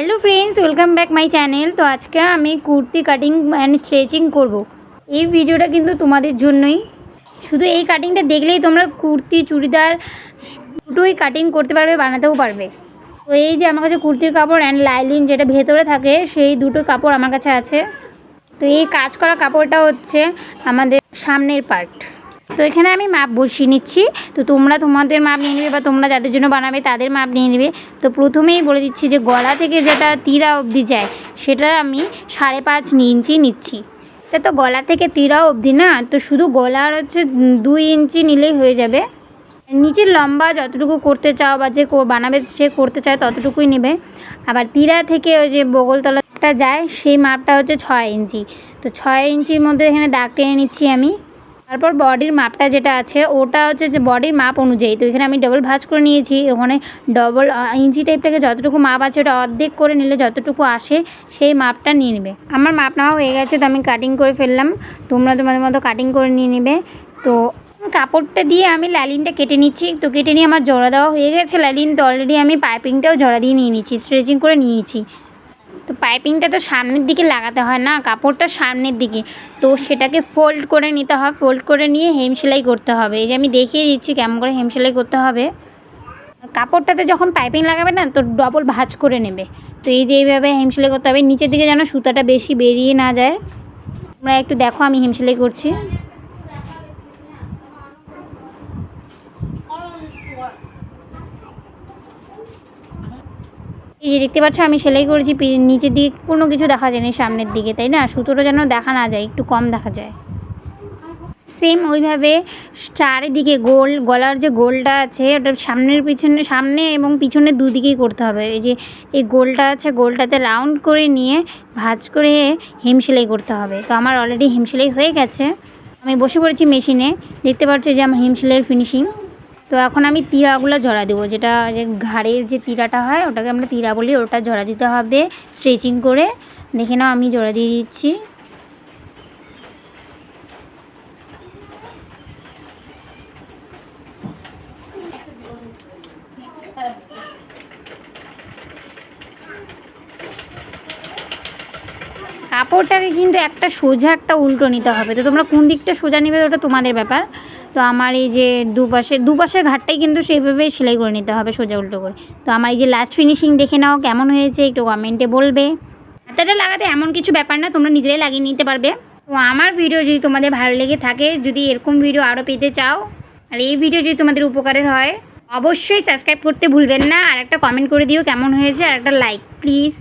Hello friends, welcome back my channel. তো আজকে আমি কুর্তি কাটিং অ্যান্ড স্ট্রেচিং করব। এই ভিডিওটা কিন্তু তোমাদের জন্যই। শুধু এই কাটিংটা দেখলেই তোমরা কুর্তি, চুড়িদার দুটোই কাটিং করতে পারবে, বানাতেও পারবে। তো এই যে আমার কাছে কুর্তির কাপড় অ্যান্ড লাইলিন যেটা ভেতরে থাকে, সেই দুটো কাপড় আমার কাছে আছে। তো এই কাজ করা কাপড়টা হচ্ছে আমাদের সামনের পার্ট তো এখানে আমি মাপ বসিয়ে নিচ্ছি। তো তোমরা তোমাদের মাপ নিয়ে নেবে বা তোমরা যাদের জন্য বানাবে তাদের মাপ নিয়ে নেবে। তো প্রথমেই বলে দিচ্ছি যে গলা থেকে যেটা তীরা অবধি যায়, সেটা আমি সাড়ে পাঁচ ইঞ্চি নিচ্ছি। এটা তো গলা থেকে তীরা অবধি না? তো শুধু গলার হচ্ছে দুই ইঞ্চি নিলেই হয়ে যাবে। নিচের লম্বা যতটুকু করতে চাও বা যে বানাবে সে করতে চায় ততটুকুই নেবে। আবার তীরা থেকে ওই যে বগলতলাটা যায়, সেই মাপটা হচ্ছে ছয় ইঞ্চি। তো ছয় ইঞ্চির মধ্যে এখানে দাগ টেনে নিচ্ছি আমি। তারপর বডির মাপটা যেটা আছে, ওটা হচ্ছে যে বডির মাপ অনুযায়ী। তো এখানে আমি ডবল ভাঁজ করে নিয়েছি। ওখানে ডবল ইঞ্চি টাইপটাকে যতটুকু মাপ আছে, ওটা অর্ধেক করে নিলে যতটুকু আসে, সেই মাপটা নিয়ে নেবে। আমার মাপ নেওয়া হয়ে গেছে, তো আমি কাটিং করে ফেললাম। তোমরা তোমাদের মতো কাটিং করে নিয়ে নেবে। তো কাপড়টা দিয়ে আমি লাইলিনটা কেটে নিচ্ছি। তো কেটে নিয়ে আমার জোড়া দেওয়া হয়ে গেছে লাইলিন তো অলরেডি আমি পাইপিংটাও জোড়া দিয়ে নিয়ে নিচ্ছি স্ট্রেচিং করে নিয়েছি তো পাইপিংটা তো সামনের দিকে লাগাতে হয় না, কাপড়টা সামনের দিকে। তো সেটাকে ফোল্ড করে নিতে হয় ফোল্ড করে নিয়ে হেম সেলাই করতে হবে। এই যে আমি দেখিয়ে দিচ্ছি কেমন করে হেম সেলাই করতে হবে। কাপড়টাতে যখন পাইপিং লাগাবে না, তো ডবল ভাঁজ করে নেবে। তো এই যে এইভাবে হেম সেলাই করতে হবে, নিচের দিকে যেন সুতাটা বেশি বেরিয়ে না যায়। তোমরা একটু দেখো আমি হেম সেলাই করছি। এই যে দেখতে পাচ্ছ, আমি সেলাই করেছি নিচের দিকে কোনো কিছু দেখা যায়নি সামনের দিকে, তাই না? সুতোটা যেন দেখা না যায়, একটু কম দেখা যায়। সেম ওইভাবে চারিদিকে গোল, গলার যে গোলটা আছে, ওটা সামনের পিছনে, সামনে এবং পিছনে দুদিকেই করতে হবে। এই যে এই গোলটা আছে, গোলটাতে রাউন্ড করে নিয়ে ভাঁজ করে হেম সেলাই করতে হবে। তো আমার অলরেডি হেম সেলাই হয়ে গেছে। আমি বসে পড়েছি মেশিনে দেখতে পাচ্ছ যে আমার হেম সেলাইয়ের ফিনিশিং তো এখন আমি তিরাগুলো জড়া দেবো। যেটা যে ঘাড়ের যে তিরাটা হয়, ওটাকে আমরা তিরা বলি, ওটা জড়া দিতে হবে স্ট্রেচিং করে। দেখে নাও, আমি জড়া দিয়ে দিচ্ছি। কাপড়টাকে কিন্তু একটা সোজা একটা উল্টো নিতে হবে। তো তোমরা কোন দিকটা সোজা নেবে ওটা তোমাদের ব্যাপার। তো আমার এই যে দুপাশে দুপাশের ঘাটটাই কিন্তু সেইভাবে সেলাই করে নিতে হবে সোজা উল্টো করে। তো আমার এই যে লাস্ট ফিনিশিং দেখে নাও কেমন হয়েছে, একটু কমেন্টে বলবে। হাতাটা লাগাতে এমন কিছু ব্যাপার না, তোমরা নিজেরাই লাগিয়ে নিতে পারবে। তো আমার ভিডিও যদি তোমাদের ভালো লেগে থাকে, যদি এরকম ভিডিও আরও পেতে চাও, আর এই ভিডিও যদি তোমাদের উপকারের হয়, অবশ্যই সাবস্ক্রাইব করতে ভুলবেন না। আর একটা কমেন্ট করে দিও কেমন হয়েছে, আর একটা লাইক প্লিজ